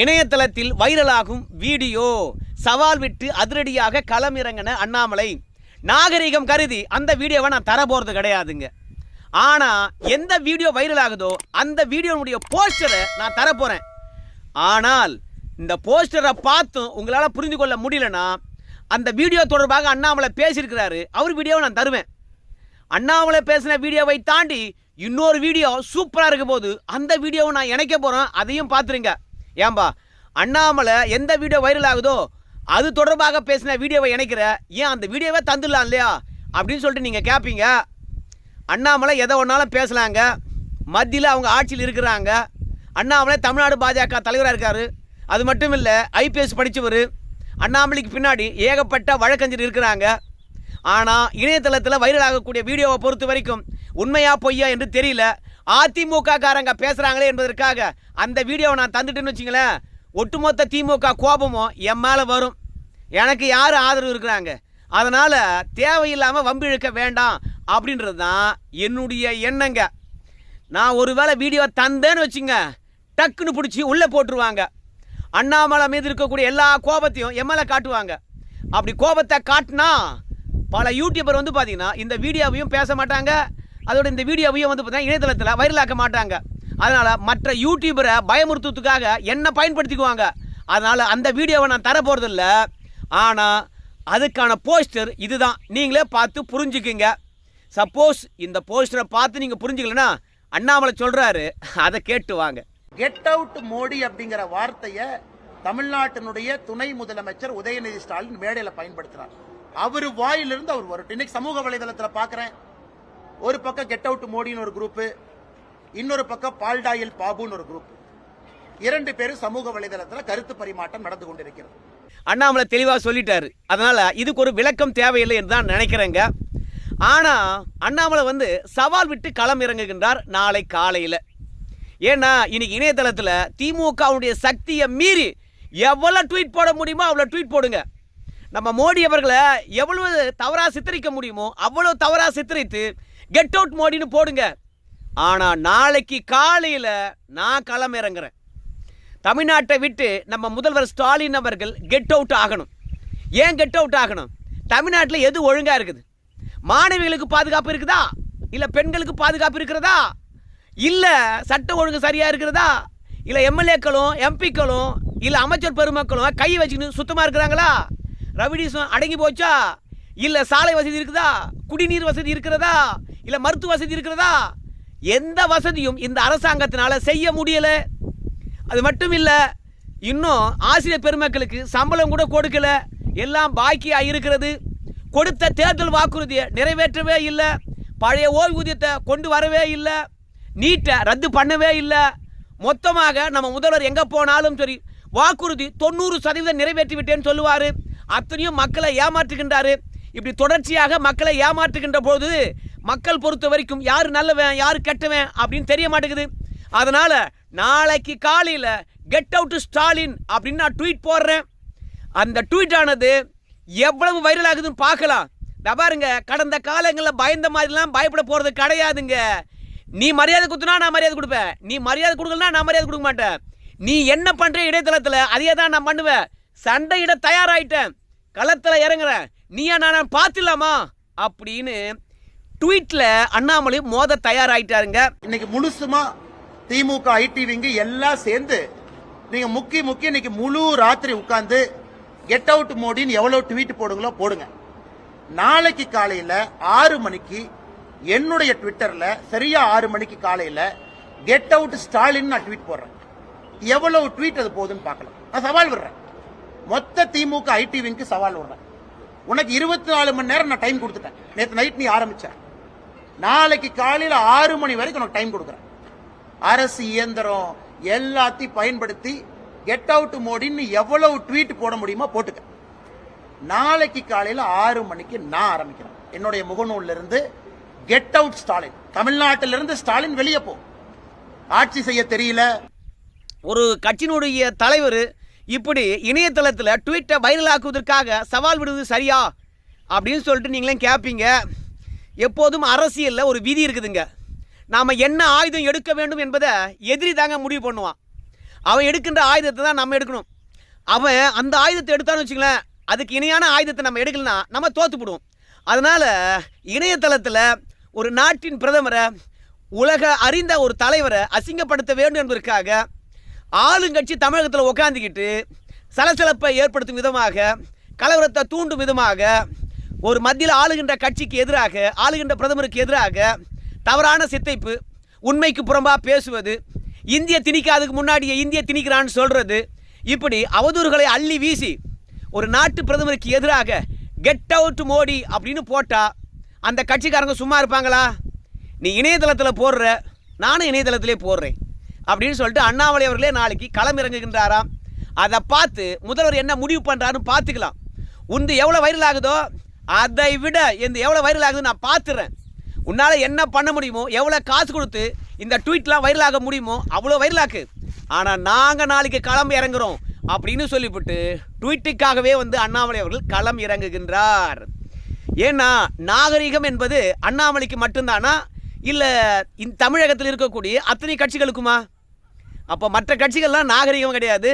இணையதளத்தில் வைரலாகும் வீடியோ. சவால் விட்டு அதிரடியாக களம் இறங்கின அண்ணாமலை. நாகரிகம் கருதி அந்த வீடியோவை நான் தர போகிறது கிடையாதுங்க. ஆனால் எந்த வீடியோ வைரல் ஆகுதோ அந்த வீடியோனுடைய போஸ்டரை நான் தர போகிறேன் ஆனால் இந்த போஸ்டரை பார்த்தும் உங்களால் புரிந்து கொள்ள முடியலன்னா அந்த வீடியோ தொடர்பாக அண்ணாமலை பேசியிருக்கிறாரு. அவர் வீடியோவை நான் தருவேன். அண்ணாமலை பேசின வீடியோவை தாண்டி இன்னொரு வீடியோ சூப்பராக இருக்க போது அந்த வீடியோவை நான் இணைக்க போகிறேன் அதையும் பார்த்துருங்க. ஏன்பா அண்ணாமலை எந்த வீடியோ வைரல் ஆகுதோ அது தொடர்பாக பேசின வீடியோவை இணைக்கிற ஏன் அந்த வீடியோவை தந்துடலாம் இல்லையா? அப்படின்னு சொல்லிட்டு நீங்கள் கேட்பீங்க அண்ணாமலை எதை ஒன்றாலும் பேசலாங்க. மத்தியில் அவங்க ஆட்சியில் இருக்கிறாங்க. அண்ணாமலை தமிழ்நாடு பாஜக தலைவராக இருக்கார். அது மட்டும் இல்லை ஐபிஎஸ் படித்தவர் அண்ணாமலைக்கு பின்னாடி ஏகப்பட்ட வழக்கறிஞர் இருக்கிறாங்க. ஆனால் இணையதளத்தில் வைரல் ஆகக்கூடிய வீடியோவை பொறுத்த வரைக்கும் உண்மையா பொய்யா என்று தெரியல. அதிமுக காரங்க பேசுகிறாங்களே என்பதற்காக அந்த வீடியோவை நான் தந்துட்டேன்னு வச்சுங்களேன். ஒட்டுமொத்த திமுக கோபமும் என் மேலே வரும். எனக்கு யார் ஆதரவு இருக்கிறாங்க? அதனால் தேவையில்லாமல் வம்பிழுக்க வேண்டாம் அப்படின்றது தான் என்னுடைய எண்ணங்க. நான் ஒருவேளை வீடியோ தந்தேன்னு வச்சுங்க டக்குன்னு பிடிச்சி உள்ளே போட்டுருவாங்க. அண்ணாமலை மீது இருக்கக்கூடிய எல்லா கோபத்தையும் எம்எல்ஏ மேலே காட்டுவாங்க. அப்படி கோபத்தை காட்டினா பல யூடியூபர் வந்து பார்த்தீங்கன்னா இந்த வீடியோவையும் பேச மாட்டாங்க அதோட இந்த வீடியோவையும் வந்து பார்த்தீங்கன்னா இணையதளத்தில் வைரலாக்க மாட்டாங்க. அதனால் மற்ற யூடியூபரை பயமுறுத்துறதுக்காக என்ன பயன்படுத்திக்குவாங்க. அதனால் அந்த வீடியோவை நான் தர போகிறதில்ல ஆனால் அதுக்கான போஸ்டர் இதுதான். நீங்களே பார்த்து புரிஞ்சுக்குங்க. சப்போஸ் இந்த போஸ்டரை பார்த்து நீங்கள் புரிஞ்சுக்கலன்னா அண்ணாமலை சொல்கிறாரு அதை கேட்டு வாங்க. கெட் அவுட் மோடி அப்படிங்கிற வார்த்தையை தமிழ்நாட்டினுடைய துணை முதலமைச்சர் உதயநிதி ஸ்டாலின் மேடையில் பயன்படுத்துகிறார் அவர் வாயிலிருந்து அவர் வரட்டும். இன்னைக்கு சமூக வலைதளத்தில் பார்க்குறேன் ஒரு பக்கம் கெட் அவுட் மோடின்னு ஒரு குரூப் இன்னொரு பக்கம் பால்டாயில் பாபுன்னு ஒரு குரூப் இரண்டு பேரும் சமூக வலைதளத்தில் கருத்து பரிமாற்றம் நடந்து கொண்டிருக்கிறது. அண்ணாமலை தெளிவாக சொல்லிட்டாரு. அதனால் இதுக்கு ஒரு விளக்கம் தேவையில்லை என்று தான் நினைக்கிறேங்க. ஆனால் அண்ணாமலை வந்து சவால் விட்டு களம் இறங்குகின்றார் நாளை காலையில். ஏன்னா இன்னைக்கு இணையதளத்தில் திமுகவுடைய சக்தியை மீறி எவ்வளோ ட்வீட் போட முடியுமோ அவ்வளோ ட்வீட் போடுங்க. நம்ம மோடி அவர்களை எவ்வளவு தவறாக சித்தரிக்க முடியுமோ அவ்வளோ தவறாக சித்தரித்து கெட் அவுட் மோடின்னு போடுங்க. ஆனால் நாளைக்கு காலையில் நான் களம் இறங்குறேன் தமிழ்நாட்டை விட்டு நம்ம முதல்வர் ஸ்டாலின் அவர்கள் கெட் அவுட் ஆகணும். ஏன் கெட் அவுட் ஆகணும்? தமிழ்நாட்டில் எது ஒழுங்காக இருக்குது? மாணவிகளுக்கு பாதுகாப்பு இருக்குதா? இல்லை பெண்களுக்கு பாதுகாப்பு இருக்கிறதா? இல்லை சட்ட ஒழுங்கு சரியாக இருக்கிறதா? இல்லை எம்எல்ஏக்களும் எம்பிக்களும் இல்லை அமைச்சர் பெருமக்களும் கை வச்சுக்கிட்டு சுத்தமாக இருக்கிறாங்களா? ரவிடீசம் அடங்கி போச்சா? இல்லை சாலை வசதி இருக்குதா? குடிநீர் வசதி இருக்கிறதா? இல்லை மருத்துவ வசதி இருக்கிறதா? எந்த வசதியும் இந்த அரசாங்கத்தினால செய்ய முடியலை. அது மட்டும் இல்லை இன்னும் ஆசிரியர் பெருமக்களுக்கு சம்பளம் கூட கொடுக்கல. எல்லாம் பாக்கியாக இருக்கிறது. கொடுத்த தேர்தல் வாக்குறுதியை நிறைவேற்றவே இல்லை. பழைய ஓய்வூதியத்தை கொண்டு வரவே இல்லை. நீட்டை ரத்து பண்ணவே இல்லை. மொத்தமாக நம்ம முதல்வர் எங்கே போனாலும் சரி வாக்குறுதி தொண்ணூறு சதவீதம் நிறைவேற்றி விட்டேன்னு சொல்லுவார். அத்தனையும் மக்களை ஏமாற்றுகின்றாரு. இப்படி தொடர்ச்சியாக மக்களை ஏமாற்றுகின்ற பொழுது மக்கள் பொறுத்த வரைக்கும் யார் நல்லவன் யார் கெட்டவன் அப்படின்னு தெரிய மாட்டேங்குது. அதனால் நாளைக்கு காலையில் கெட் அவுட் ஸ்டாலின் அப்படின்னு நான் ட்வீட் போடுறேன். அந்த ட்வீட் ஆனது எவ்வளவு வைரல் ஆகுதுன்னு பார்க்கலாம். பாருங்க கடந்த காலங்களில் பயந்த மாதிரிலாம் பயப்பட போகிறது கிடையாதுங்க. நீ மரியாதை கொடுத்தனா நான் மரியாதை கொடுப்பேன். நீ மரியாதை கொடுக்கலனா நான் மரியாதை கொடுக்க மாட்டேன். நீ என்ன பண்ணுற இடைத்தளத்தில் அதையே தான் நான் பண்ணுவேன். சண்டையிட தயாராயிட்டேன். களத்தில் இறங்குறேன். நீயா நான் பார்த்துலாமா அப்படின்னு ட்வீட்டில் அண்ணாமலை மோத தயாராயிட்டாருங்க. இன்னைக்கு முழுசுமா திமுக ஐடி விங்கு எல்லாம் சேர்ந்து நீங்க முக்கி முக்கி இன்னைக்கு முழு ராத்திரி உட்கார்ந்து கெட் அவுட் மோடின்னு எவ்வளவு ட்வீட் போடுங்களோ போடுங்க. நாளைக்கு காலையில ஆறு மணிக்கு என்னுடைய ட்விட்டர்ல சரியா ஆறு மணிக்கு காலையில கெட் அவுட் ஸ்டாலின் நான் ட்வீட் போடுறேன். எவ்வளவு ட்வீட் அது போகுதுன்னு பார்க்கலாம். நான் சவால் விடுறேன். மொத்த திமுக ஐடிவிங்க்கு சவால் விடுறேன். உனக்கு இருபத்தி நாலு மணி நேரம் நான் டைம் கொடுத்துட்டேன். நேற்று நைட் நீ ஆரம்பிச்சேன் நாளைக்கு காலையில் ஆறு மணி வரைக்கும் உனக்கு டைம் கொடுக்குறேன். அரசு இயந்திரம் எல்லாத்தையும் பயன்படுத்தி கெட் அவுட் மோடின்னு எவ்வளவு ட்வீட் போட முடியுமோ போட்டுக்க. நாளைக்கு காலையில் ஆறு மணிக்கு நான் ஆரம்பிக்கிறேன். என்னுடைய முகநூல்ல இருந்து கெட் அவுட் ஸ்டாலின் தமிழ்நாட்டிலிருந்து ஸ்டாலின் வெளியே போ. ஆட்சி செய்ய தெரியல. ஒரு கட்சியினுடைய தலைவர் இப்படி இணையதளத்தில் ட்வீட்டை வைரலாக்குவதற்காக சவால் விடுவது சரியா? அப்படின்னு சொல்லிட்டு நீங்களே கேட்பீங்க எப்போதும் அரசியலில் ஒரு விதி இருக்குதுங்க. நாம் என்ன ஆயுதம் எடுக்க வேண்டும் என்பதை எதிரி தாங்க முடிவு பண்ணுவான். அவன் எடுக்கின்ற ஆயுதத்தை தான் நம்ம எடுக்கணும். அவன் அந்த ஆயுதத்தை எடுத்தான்னு வச்சுங்களேன் அதுக்கு இணையான ஆயுதத்தை நம்ம எடுக்கலனா நம்ம தோத்துப்படுவோம் அதனால் இணையதளத்தில் ஒரு நாட்டின் பிரதமரை உலக அறிந்த ஒரு தலைவரை அசிங்கப்படுத்த வேண்டும் என்பதற்காக ஆளுங்கட்சி தமிழகத்தில் உட்காந்துக்கிட்டு சலசலப்பை ஏற்படுத்தும் விதமாக கலவரத்தை தூண்டும் விதமாக ஒரு மத்தியில் ஆளுகின்ற கட்சிக்கு எதிராக ஆளுகின்ற பிரதமருக்கு எதிராக தவறான சித்தைப்பு உண்மைக்கு புறம்பாக பேசுவது இந்திய திணிக்காதுக்கு முன்னாடியே இந்திய திணிக்கிறான்னு சொல்கிறது இப்படி அவதூறுகளை அள்ளி வீசி ஒரு நாட்டு பிரதமருக்கு எதிராக கெட் அவுட் மோடி அப்படின்னு போட்டால் அந்த கட்சிக்காரங்க சும்மா இருப்பாங்களா? நீ இணையதளத்தில் போடுற நானும் இணையதளத்திலே போடுறேன் அப்படின்னு சொல்லிட்டு அண்ணாமலை அவர்களே நாளைக்கு களமிறங்குகின்றாராம் அதை பார்த்து முதல்வர் என்ன முடிவு பண்ணுறாருன்னு பார்த்துக்கலாம். உந்து எவ்வளோ வைரல் ஆகுதோ அதை விட இந்த எவ்வளோ வைரல் ஆகுது நான் பார்த்துறேன். உன்னால் என்ன பண்ண முடியுமோ எவ்வளோ காசு கொடுத்து இந்த ட்வீட்லாம் வைரல் ஆக முடியுமோ அவ்வளோ வைரலாக்கு ஆனால் நாங்கள் நாளைக்கு களம் இறங்குறோம் அப்படின்னு சொல்லிவிட்டு ட்வீட்டுக்காகவே வந்து அண்ணாமலை அவர்கள் களம் இறங்குகின்றார். ஏன்னா நாகரிகம் என்பது அண்ணாமலைக்கு மட்டும்தானா? இல்லை இந்த தமிழகத்தில் இருக்கக்கூடிய அத்தனை கட்சிகளுக்குமா? அப்போ மற்ற கட்சிகள்லாம் நாகரிகம் கிடையாது.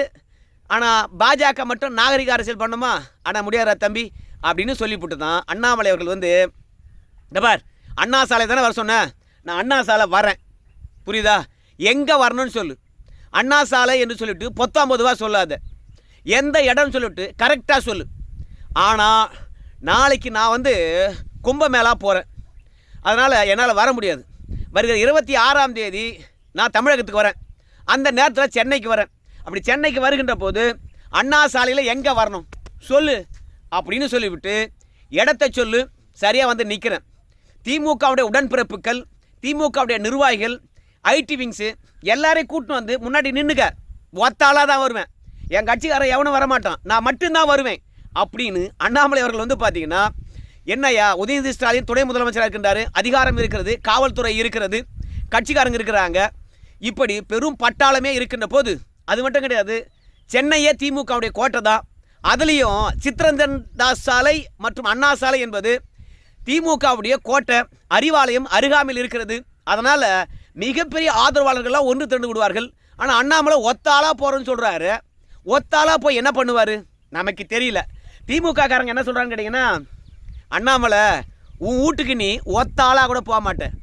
ஆனால் பாஜக மட்டும் நாகரிக அரசியல் பண்ணுமா? ஆனால் முடியாதா தம்பி? அப்படின்னு சொல்லிவிட்டு தான் அண்ணாமலை அவர்கள் வந்து டபார் அண்ணா சாலை தானே வர சொன்னேன் நான் அண்ணா சாலை வரேன். புரியுதா? எங்கே வரணும்னு சொல்லு. அண்ணா சாலை என்று சொல்லிட்டு ரூபா சொல்லாத. எந்த இடம்னு சொல்லிட்டு கரெக்டாக சொல்லு. ஆனால் நாளைக்கு நான் வந்து கும்பமேளா போகிறேன் அதனால் என்னால் வர முடியாது. வருகிற இருபத்தி ஆறாம் தேதி நான் தமிழகத்துக்கு வரேன். அந்த நேரத்தில் சென்னைக்கு வரேன். அப்படி சென்னைக்கு வருகின்ற போது அண்ணா சாலையில் எங்கே வரணும்? சொல்லு. அப்படின்னு சொல்லிவிட்டு இடத்த சொல்லு சரியாக வந்து நிற்கிறேன் திமுகவுடைய உடன்பிறப்புகள் திமுகவுடைய நிர்வாகிகள் ஐடி விங்ஸு எல்லாரையும் கூட்டின்னு வந்து முன்னாடி நின்றுக்க ஒத்தாளாக தான் வருவேன். என் கட்சிக்காரன் எவனும் வரமாட்டான். நான் மட்டும்தான் வருவேன். அப்படின்னு அண்ணாமலை அவர்கள் வந்து பார்த்தீங்கன்னா என்னய்யா உதயநிதி ஸ்டாலின் துணை முதலமைச்சராக இருக்கின்றாரு. அதிகாரம் இருக்கிறது காவல்துறை இருக்கிறது கட்சிக்காரங்க இருக்கிறாங்க. இப்படி பெரும் பட்டாளமே இருக்கின்ற போது அது மட்டும் கிடையாது சென்னையே திமுகவுடைய கோட்டை தான். அதுலேயும் சித்ரஞ்சன் தாஸ் சாலை மற்றும் அண்ணா சாலை என்பது திமுகவுடைய கோட்டை அறிவாலயம் அருகாமையில் இருக்கிறது. அதனால் மிகப்பெரிய ஆதரவாளர்கள்லாம் ஒன்று திரண்டு விடுவார்கள். ஆனால் அண்ணாமலை ஒத்தாளாக போகிறோன்னு சொல்கிறாரு ஒத்தாளாக போய் என்ன பண்ணுவார்? நமக்கு தெரியல. திமுக காரங்க என்ன சொல்கிறான்னு கேட்டிங்கன்னா அண்ணாமலை உன் வீட்டுக்கு நீ ஒத்தாளாக கூட போக மாட்டேன்.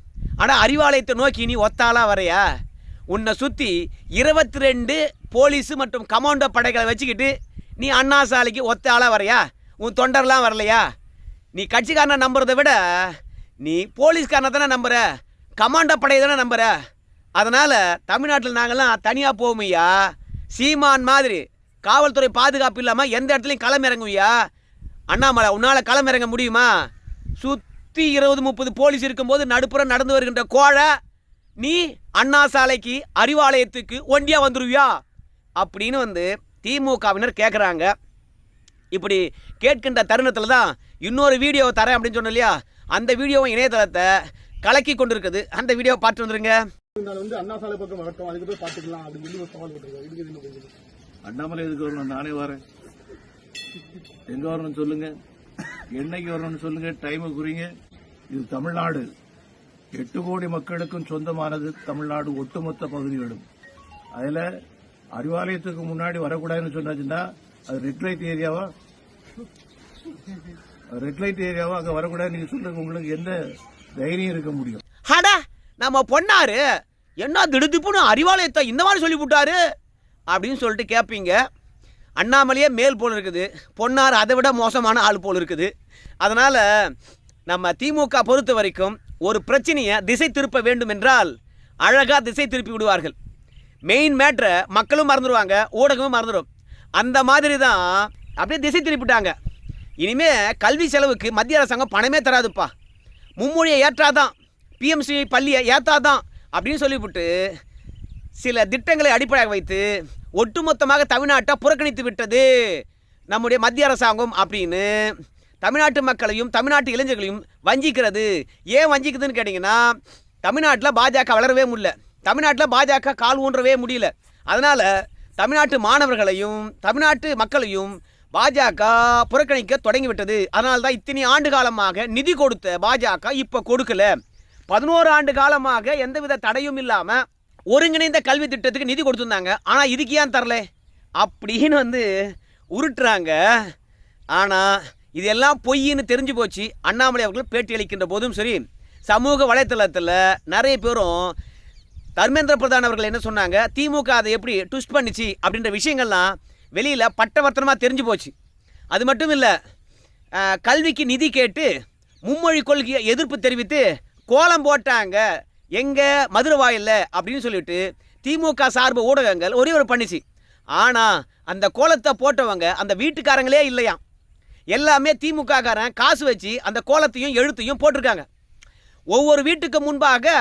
ஆனால் அறிவாலயத்தை நோக்கி நீ ஒத்தாளாக வரையா? உன்னை சுற்றி இருபத்தி ரெண்டு போலீஸு மற்றும் கமாண்டோ படைகளை வச்சுக்கிட்டு நீ அண்ணா சாலைக்கு ஒத்த ஆளாக வரையா? உன் தொண்டர்லாம் வரலையா? நீ கட்சிக்காரனை நம்புறதை விட நீ போலீஸ்காரனை தானே நம்புற? கமாண்டோ படையை தானே நம்புற? அதனால் தமிழ்நாட்டில் நாங்கள்லாம் தனியாக போவோமையா? சீமான் மாதிரி காவல்துறை பாதுகாப்பு இல்லாமல் எந்த இடத்துலையும் களமிறங்குவியா அண்ணாமலை உன்னால் களமிறங்க முடியுமா? சுற்றி இருபது முப்பது போலீஸ் இருக்கும்போது நடுப்புறம் நடந்து வருகின்ற கோழை நீ அண்ணா சாலைக்கு அறிவாலயத்துக்கு ஒண்டியா வந்துருவியா? அப்படின்னு வந்து திமுகவினர் கேட்குறாங்க இப்படி கேட்கின்ற தருணத்தில் தான் இன்னொரு வீடியோவை தரேன் அப்படின்னு சொன்னேன் இல்லையா? அந்த வீடியோவும் இணையதளத்தை கலக்கி கொண்டிருக்குது. அந்த வீடியோவை பார்த்து வந்துருங்க. வந்து அண்ணா சாலை பக்கம் வரட்டும். அதுக்கு போய் பாத்துக்கலாம் அப்படின்னு சொல்லி ஒரு சவால் போட்டிருக்காரு. இதுக்கு என்ன பண்ணுறது அண்ணாமலை எதுக்கு வரணும்? நானே வரேன். எங்க வரணும்னு சொல்லுங்க. என்னைக்கு வரணும்னு சொல்லுங்க. டைமை குறிங்க. இது தமிழ்நாடு. எட்டு கோடி மக்களுக்கும் சொந்தமானது தமிழ்நாடு ஒட்டுமொத்த பகுதிகளும். அதுல அறிவாலயத்துக்கு முன்னாடி வரக்கூடாதுன்னு சொன்னாச்சுன்னா அது ரெட் லைட் ஏரியாவா ரெட் லைட் ஏரியாவா அங்க வரக்கூடாது. நீங்க சொல்லுங்க உங்களுக்கு எந்த தைரியம் இருக்க முடியும்? அடா நம்ம பொண்ணாரு என்ன திடுதிப்புன்னு அறிவாலயத்தை இந்த மாதிரி சொல்லி விட்டாரு அப்படின்னு சொல்லிட்டு கேட்பீங்க அண்ணாமலையே மேல் போல் இருக்குது. பொன்னார் அதை விட மோசமான ஆள் போல் இருக்குது. அதனால் நம்ம திமுக பொறுத்த வரைக்கும் ஒரு பிரச்சனையை திசை திருப்ப வேண்டும் என்றால் அழகாக திசை திருப்பி விடுவார்கள். மெயின் மேட்ரை மக்களும் மறந்துடுவாங்க ஊடகமும் மறந்துடும் அந்த மாதிரி தான் அப்படியே திசை திருப்பிட்டாங்க. இனிமே கல்வி செலவுக்கு மத்திய அரசாங்கம் பணமே தராதுப்பா. மும்மொழியை ஏற்றாதான் பிஎம்சி பள்ளியை ஏற்றாதான் அப்படின்னு சொல்லிவிட்டு சில திட்டங்களை அடிப்படையாக வைத்து ஒட்டுமொத்தமாக தமிழ்நாட்டை புறக்கணித்து விட்டது நம்முடைய மத்திய அரசாங்கம் அப்படின்னு தமிழ்நாட்டு மக்களையும் தமிழ்நாட்டு இளைஞர்களையும் வஞ்சிக்கிறது. ஏன் வஞ்சிக்குதுன்னு கேட்டிங்கன்னா தமிழ்நாட்டில் பாஜக வளரவே முடியல. தமிழ்நாட்டில் பாஜக கால் ஊன்றவே முடியல. அதனால் தமிழ்நாட்டு மாணவர்களையும் தமிழ்நாட்டு மக்களையும் பாஜக புறக்கணிக்க தொடங்கிவிட்டது. அதனால தான் இத்தனை ஆண்டு காலமாக நிதி கொடுத்த பாஜக இப்போ கொடுக்கல. பதினோரு ஆண்டு காலமாக எந்தவித தடையும் இல்லாமல் ஒருங்கிணைந்த கல்வி திட்டத்துக்கு நிதி கொடுத்துருந்தாங்க. ஆனால் இதுக்கு ஏன் தரல? அப்படின்னு வந்து உருட்டுறாங்க. ஆனால் இதெல்லாம் பொய்ன்னு தெரிஞ்சு போச்சு. அண்ணாமலை அவர்கள் பேட்டி அளிக்கின்ற போதும் சரி சமூக வலைத்தளத்தில் நிறைய பேரும் தர்மேந்திர பிரதான் அவர்கள் என்ன சொன்னாங்க? திமுக அதை எப்படி ட்விஸ்ட் பண்ணிச்சு அப்படின்ற விஷயங்கள்லாம் வெளியில் பட்டவர்த்தனமாக தெரிஞ்சு போச்சு. அது மட்டும் இல்லை கல்விக்கு நிதி கேட்டு மும்மொழி கொள்கையை எதிர்ப்பு தெரிவித்து கோலம் போட்டாங்க. எங்கே? மதுரை வாயில் அப்படின்னு சொல்லிட்டு திமுக சார்பு ஊடகங்கள் ஒரே ஒரு பண்ணிச்சு. ஆனால் அந்த கோலத்தை போட்டவங்க அந்த வீட்டுக்காரங்களே இல்லையாம் எல்லாமே திமுக காரன் காசு வச்சு அந்த கோலத்தையும் எழுத்தையும் போட்டிருக்காங்க. ஒவ்வொரு வீட்டுக்கு முன்பாக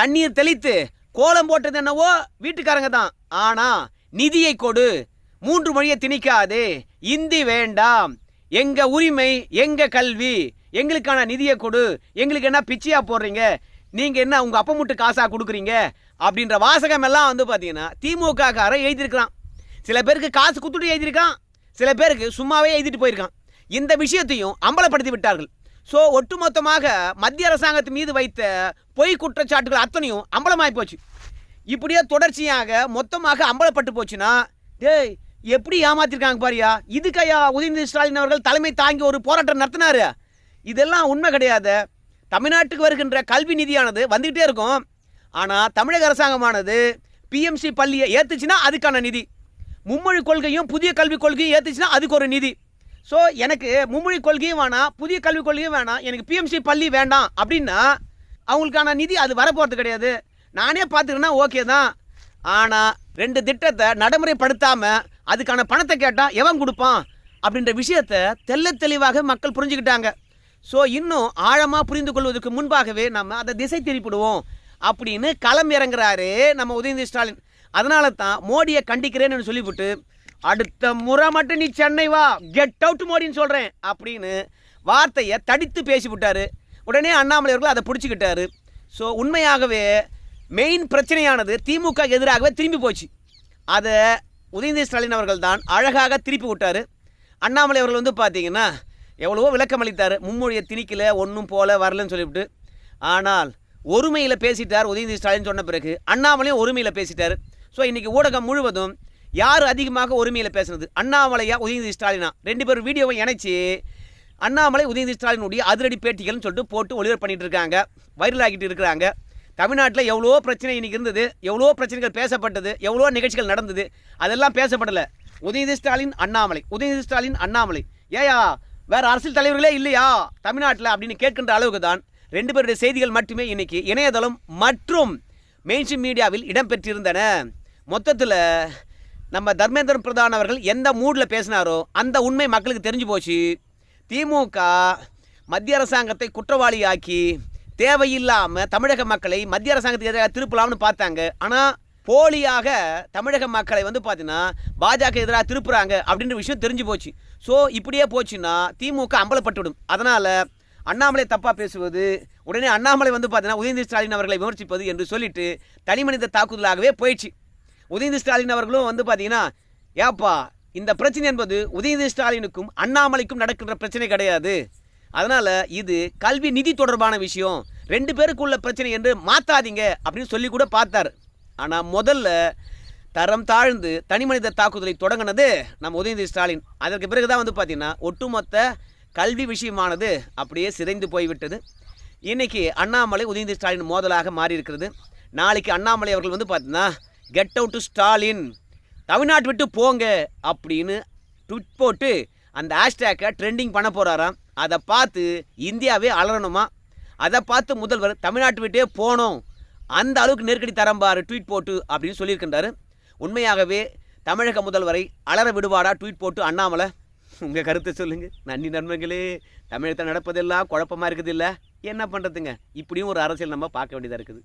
தண்ணீர் தெளித்து கோலம் போட்டது என்னவோ வீட்டுக்காரங்க தான். ஆனா நிதியை கொடு. மூன்று மொழியை திணிக்காதே. இந்தி வேண்டாம். எங்க உரிமை எங்க கல்வி எங்களுக்கான நிதியை கொடு. எங்களுக்கு என்ன பிச்சையா போடுறீங்க? நீங்க என்ன உங்க அப்பா முட்டு காசா கொடுக்குறீங்க? அப்படின்ற வாசகம் எல்லாம் வந்து பார்த்தீங்கன்னா திமுக காரன் எழுதியிருக்கிறான். சில பேருக்கு காசு குத்துட்டு எழுதியிருக்கான். சில பேருக்கு சும்மாவே எழுதிட்டு போயிருக்கான். இந்த விஷயத்தையும் அம்பலப்படுத்தி விட்டார்கள். ஸோ ஒட்டுமொத்தமாக மத்திய அரசாங்கத்து மீது வைத்த பொய் குற்றச்சாட்டுகள் அத்தனையும் அம்பலமாகி போச்சு. இப்படியே தொடர்ச்சியாக மொத்தமாக அம்பலப்பட்டு போச்சுன்னா டேய் எப்படி ஏமாத்திருக்காங்க பாரியா? இதுக்கையா உதயநிதி ஸ்டாலின் அவர்கள் தலைமை தாங்கி ஒரு போராட்டம் நடத்தினாரு. இதெல்லாம் உண்மை கிடையாது. தமிழ்நாட்டுக்கு வருகின்ற கல்வி நிதியானது வந்துக்கிட்டே இருக்கும். ஆனால் தமிழக அரசாங்கமானது பிஎம்சி பள்ளியை ஏற்றுச்சுன்னா அதுக்கான நிதி. மும்மொழி கொள்கையும் புதிய கல்விக் கொள்கையும் ஏற்றுச்சுன்னா அதுக்கு ஒரு நிதி. ஸோ எனக்கு மும்மொழி கொள்கையும் வேணாம் புதிய கல்விக் கொள்கையும் வேணாம் எனக்கு பிஎம்சி பள்ளி வேண்டாம் அப்படின்னா அவங்களுக்கான நிதி அது வரப்போகிறது கிடையாது. நானே பார்த்துக்கினா ஓகே தான். ஆனால் ரெண்டு திட்டத்தை நடைமுறைப்படுத்தாமல் அதுக்கான பணத்தை கேட்டால் எவன் கொடுப்பான் அப்படின்ற விஷயத்தை தெல்ல தெளிவாக மக்கள் புரிஞ்சுக்கிட்டாங்க. ஸோ இன்னும் ஆழமாக புரிந்து கொள்வதற்கு முன்பாகவே நம்ம அதை திசை திருப்பிடுவோம் அப்படின்னு களம் இறங்குறாரு நம்ம உதயநிதி ஸ்டாலின். அதனால தான் மோடியை கண்டிக்கிறேன்னு சொல்லிவிட்டு அடுத்த முறை மட்டும் நீ சென்னை வா. கெட் அவுட் மோடின்னு சொல்கிறேன் அப்படின்னு வார்த்தையை தடித்து பேசிவிட்டார். உடனே அண்ணாமலை அவர்கள் அதை பிடிச்சிக்கிட்டாரு. ஸோ உண்மையாகவே மெயின் பிரச்சனையானது திமுக எதிராகவே திரும்பி போச்சு. அதை உதயநிதி ஸ்டாலின் அவர்கள் தான் அழகாக திருப்பி விட்டார். அண்ணாமலை அவர்கள் வந்து பார்த்தீங்கன்னா எவ்வளவோ விளக்கம் அளித்தார். மும்மொழியை திணிக்கல ஒன்றும் போல வரலன்னு சொல்லிவிட்டு. ஆனால் ஒருமையில் பேசிட்டார் உதயநிதி ஸ்டாலின் சொன்ன பிறகு அண்ணாமலையும் ஒருமையில் பேசிட்டார். ஸோ இன்றைக்கி ஊடகம் முழுவதும் யார் அதிகமாக ஒருமையில் பேசுனது? அண்ணாமலையா உதயநிதி ஸ்டாலினா? ரெண்டு பேரும் வீடியோவை இணைச்சி அண்ணாமலை உதயநிதி ஸ்டாலினுடைய அதிரடி பேட்டிகள்னு சொல்லிட்டு போட்டு ஒளிபரப்பு பண்ணிட்டு இருக்காங்க. வைரல் ஆகிட்டு இருக்கிறாங்க. தமிழ்நாட்டில் எவ்வளோ பிரச்சனை இன்றைக்கி இருந்தது. எவ்வளோ பிரச்சனைகள் பேசப்பட்டது. எவ்வளோ நிகழ்ச்சிகள் நடந்தது. அதெல்லாம் பேசப்படலை. உதயநிதி ஸ்டாலின் அண்ணாமலை. உதயநிதி ஸ்டாலின் அண்ணாமலை. ஏயா வேற அரசியல் தலைவர்களே இல்லையா? தமிழ்நாட்டில் அப்படின்னு கேட்கின்ற அளவுக்கு தான் ரெண்டு பேருடைய செய்திகள் மட்டுமே இன்றைக்கி இணையதளம் மற்றும் மெயின்ஸ்ட்ரீம் மீடியாவில் இடம்பெற்றிருந்தன. மொத்தத்தில் நம்ம தர்மேந்திர பிரதான் அவர்கள் எந்த மூடில் பேசினாரோ அந்த உண்மை மக்களுக்கு தெரிஞ்சு போச்சு. திமுக மத்திய அரசாங்கத்தை குற்றவாளியாக்கி தேவையில்லாமல் தமிழக மக்களை மத்திய அரசாங்கத்துக்கு எதிராக திருப்பலாம்னு பார்த்தாங்க. ஆனால் போலியாக தமிழக மக்களை வந்து பார்த்தீங்கன்னா பாஜக எதிராக திருப்புறாங்க அப்படின்ற விஷயம் தெரிஞ்சு போச்சு. ஸோ இப்படியே போச்சுன்னா திமுக அம்பலப்பட்டுவிடும். அதனால் அண்ணாமலை தப்பாக பேசுவது உடனே அண்ணாமலை வந்து பார்த்தீங்கன்னா உதயநிதி ஸ்டாலின் அவர்களை விமர்சிப்பது என்று சொல்லிட்டு தனிமனித தாக்குதலாகவே போயிடுச்சு. உதயநிதி ஸ்டாலின் அவர்களும் வந்து பார்த்தீங்கன்னா ஏப்பா இந்த பிரச்சனை என்பது உதயநிதி ஸ்டாலினுக்கும் அண்ணாமலைக்கும் நடக்கின்ற பிரச்சனை கிடையாது. அதனால் இது கல்வி நிதி தொடர்பான விஷயம். ரெண்டு பேருக்குள்ள பிரச்சனை என்று மாற்றாதீங்க அப்படின்னு சொல்லி கூட பார்த்தார். ஆனால் முதல்ல தரம் தாழ்ந்து தனிமனித தாக்குதலை தொடங்கினது நம்ம உதயநிதி ஸ்டாலின். அதற்கு பிறகு தான் வந்து பார்த்தீங்கன்னா ஒட்டுமொத்த கல்வி விஷயமானது அப்படியே சிதைந்து போய்விட்டது. இன்றைக்கி அண்ணாமலை உதயநிதி ஸ்டாலின் மோதலாக மாறி இருக்கிறது நாளைக்கு அண்ணாமலை அவர்கள் வந்து பார்த்தீங்கன்னா கெட் அவுட் டு ஸ்டாலின் தமிழ்நாட்டு விட்டு போங்க அப்படின்னு ட்விட் போட்டு அந்த ஹேஷ்டேக்கை ட்ரெண்டிங் பண்ண போகிறாராம் அதை பார்த்து இந்தியாவே அலறணுமா? அதை பார்த்து முதல்வர் தமிழ்நாட்டு விட்டே போனோம். அந்த அளவுக்கு நெருக்கடி தரம்பார் ட்வீட் போட்டு அப்படின்னு சொல்லியிருக்கின்றாரு. உண்மையாகவே தமிழக முதல்வரை அலற விடுவாடா ட்வீட் போட்டு அண்ணாமலை? உங்கள் கருத்தை சொல்லுங்கள் நன்றி நண்பர்களே. தமிழகத்தில் நடப்பதெல்லாம் குழப்பமாக இருக்குது இல்லை என்ன பண்ணுறதுங்க இப்படியும் ஒரு அரசியல் நம்ம பார்க்க வேண்டியதாக இருக்குது.